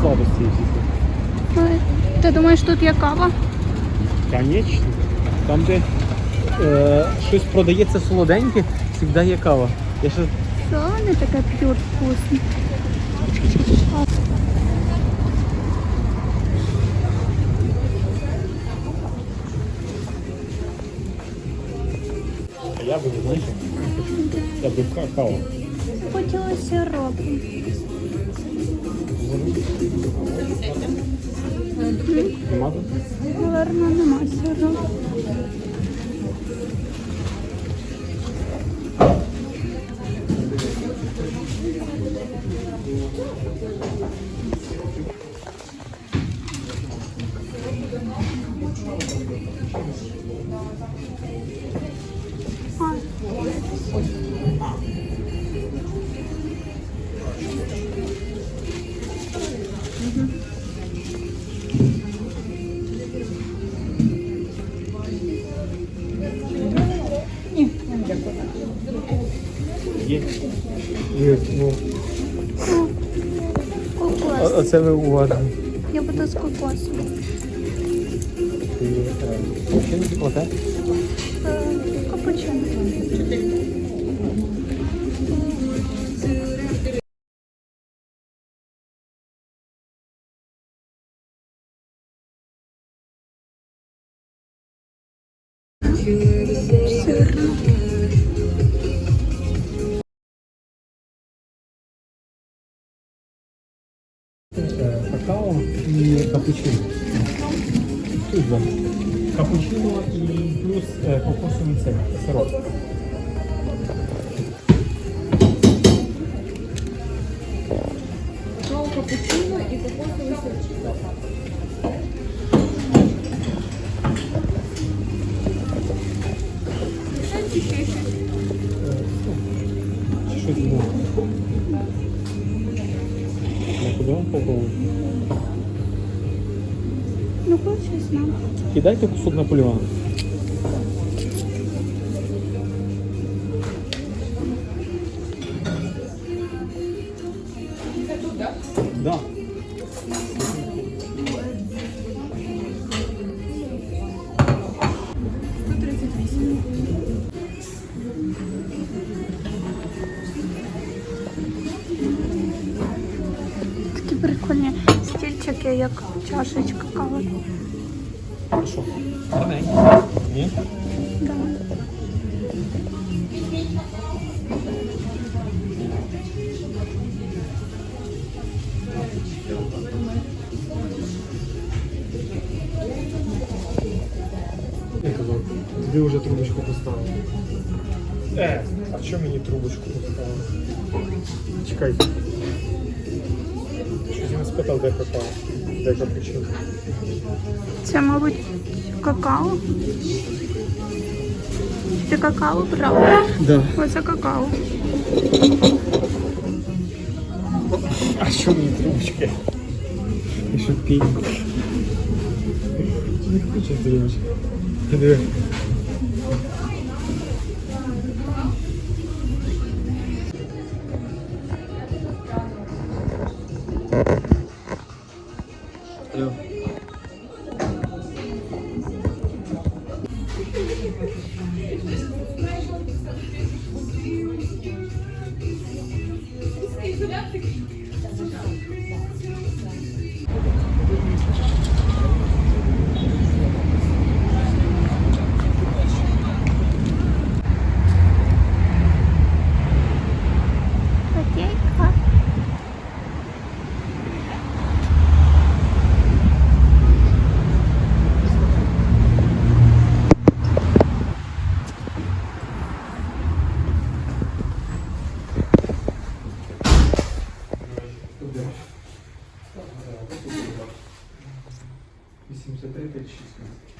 сладості всі. Ой, Ти думаєш, тут є кава? Конечно. Там, де е, щось продається солоденьке, завжди є кава. Я ще Що вони таке п'ють вкусне? А я буду, знаєш, я би какао. Хотіла сиропу. Bunların önüne açıyorum. Є, ну. кокос. Оце ви уважні. Я буду з кокосом. Ти е, ще не плате? Тут. Капучино і плюс е, кокосовий цей сироп. Капучино і кокосовий сир. Чи щось було? Куди вам попробувати? Ну, хочеш нам. Кидайте кусок Наполеона. стільчики, як чашечка кави. А що? Гарненько. Ні? Да. Я казав, тобі вже трубочку поставили. Е, а що мені трубочку поставили? Чекай. Спитав, де какао. Де капучино. Це, мабуть, какао. Ти какао брав? Да. Оце какао. А що мені трубочки? І що пій? Не хочу трубочки. Диви. Алло. Yeah. 83, 5, 16.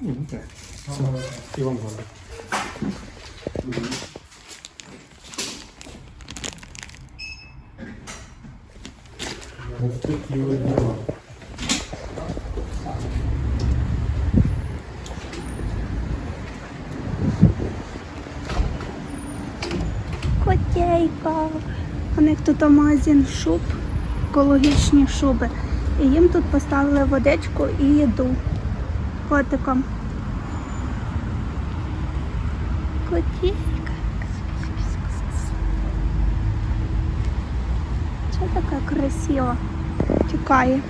Ні, не так. Це Іван Котейка. У них тут Амазін шуб, екологічні шуби. І їм тут поставили водичку і їду котиком. Котейка. Така красива? Тікає.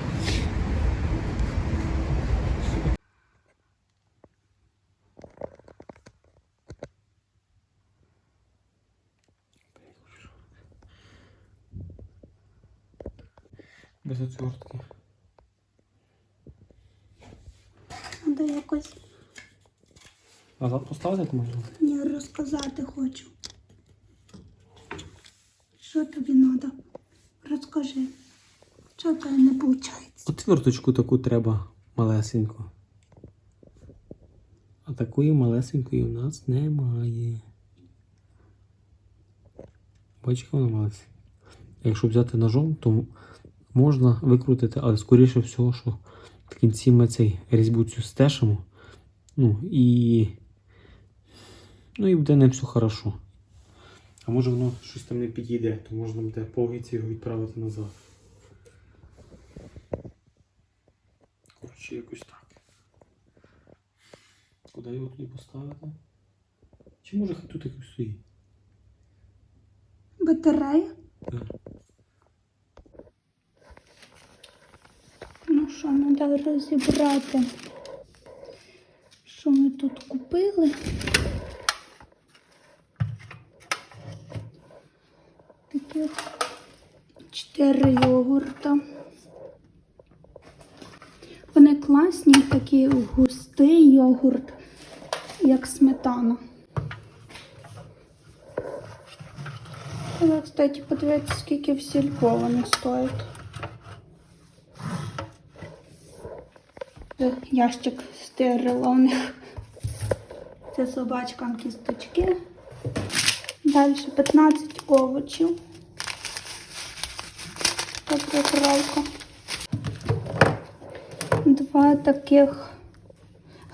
Без отвертки. Треба якось Назад поставити можна? мені розказати хочу. Що тобі треба? Що в тебе не виходить? Отверточку таку треба малесеньку. А такої малесенької у нас немає. Бачиш, вона малесенька. Якщо взяти ножом, то можна викрутити, але скоріше всього, що в кінці ми цей різьбу цю стешимо. Ну і. Ну і буде не все хорошо. А може воно щось там не підійде, то можна буде по вагіці його відправити назад. Коротше, якось так. Куди його туди поставити? Чи може хай тут якось стоїть? Батарея? Так. Ну що, треба розібрати, що ми тут купили. Таких чотири йогурта. Вони класні, такий густий йогурт, як сметана. Треба, кстати, подивитися, скільки в сільпо вони стоять. Е, Ящик стирила у них. Це собачкам кісточки. Далі 15 овочів. Приправка. Два таких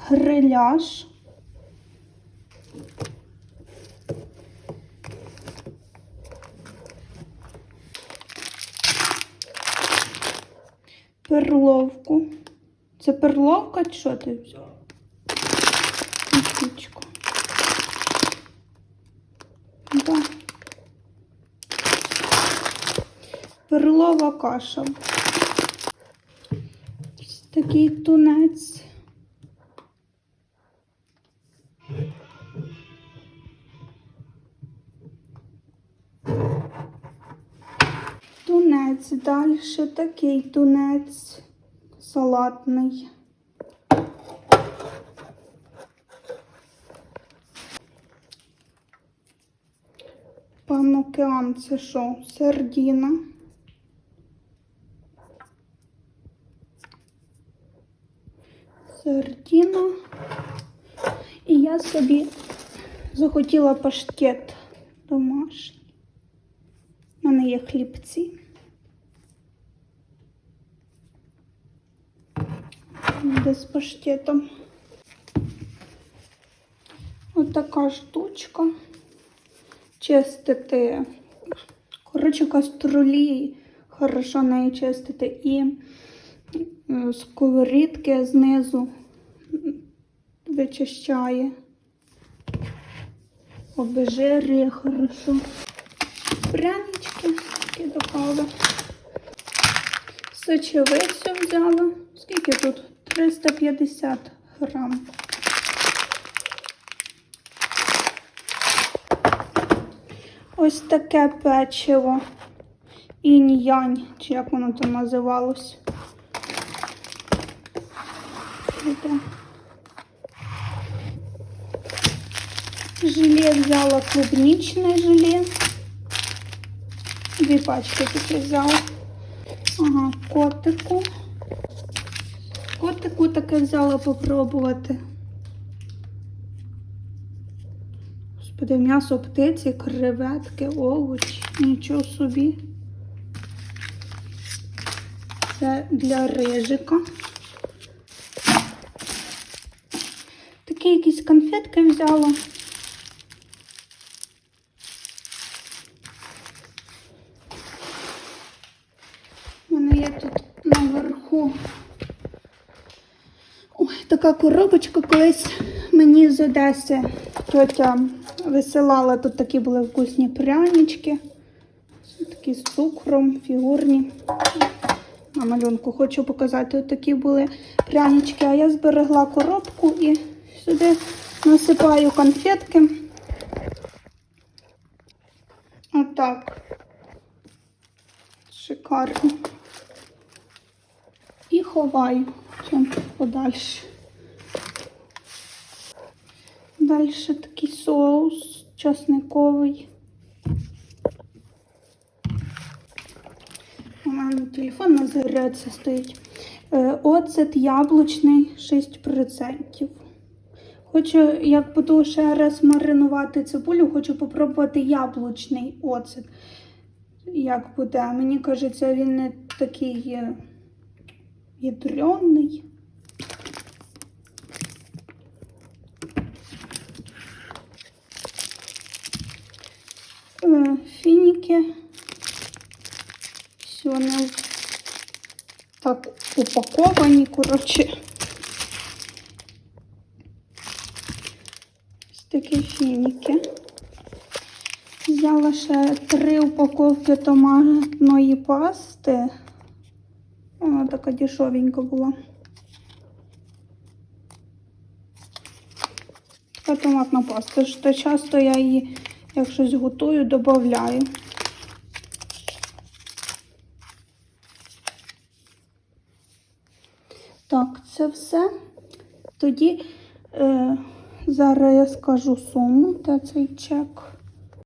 гриляш. Перловку. Це перловка чи що ти взяв? Кісточку. Да. Перлова каша. Ось Такий тунець. Тунець, далі такий тунець салатний. Пан це що? Сардіна. Сардіна. І я собі захотіла паштет домашній. У мене є хлібці. Буде з паштетом. Ось така штучка. Чистити. Коротше, каструлі. Хорошо нею чистити. І сковорідки знизу вичищає. Обезжирює хорошо. Прянички такі до. Сочевицю взяла. Скільки тут? 350 грам. Ось таке печиво. Інь-янь, чи як воно там називалось. Желе взяла клубничне желе. Дві пачки такі взяла. Ага, котику. Котику таке взяла попробувати. Господи, м'ясо птиці, креветки, овочі, нічого собі. Це для рижика. Такі якісь конфетки взяла. Таку. Ой, така коробочка колись мені з Одеси тьотя висилала. Тут такі були вкусні прянички. Такі з цукром, фігурні. На малюнку хочу показати, от такі були прянички. А я зберегла коробку і сюди насипаю конфетки. Отак. Шикарно. Ховаю чим подальше. Далі такий соус часниковий. У мене телефон на зарядці стоїть. Е, Оцет яблучний 6%. Хочу, як буду ще раз маринувати цибулю, хочу попробувати яблучний оцет. Як буде? Мені кажеться, він не такий е, ядрений. Е, Фініки. Все, вони так упаковані, коротше. Ось такі фініки. Взяла ще три упаковки томатної пасти. Така дешевенька була. Така томатна паста. Що часто я її, як щось готую, додаю. Так, це все. Тоді е, зараз я скажу суму та цей чек.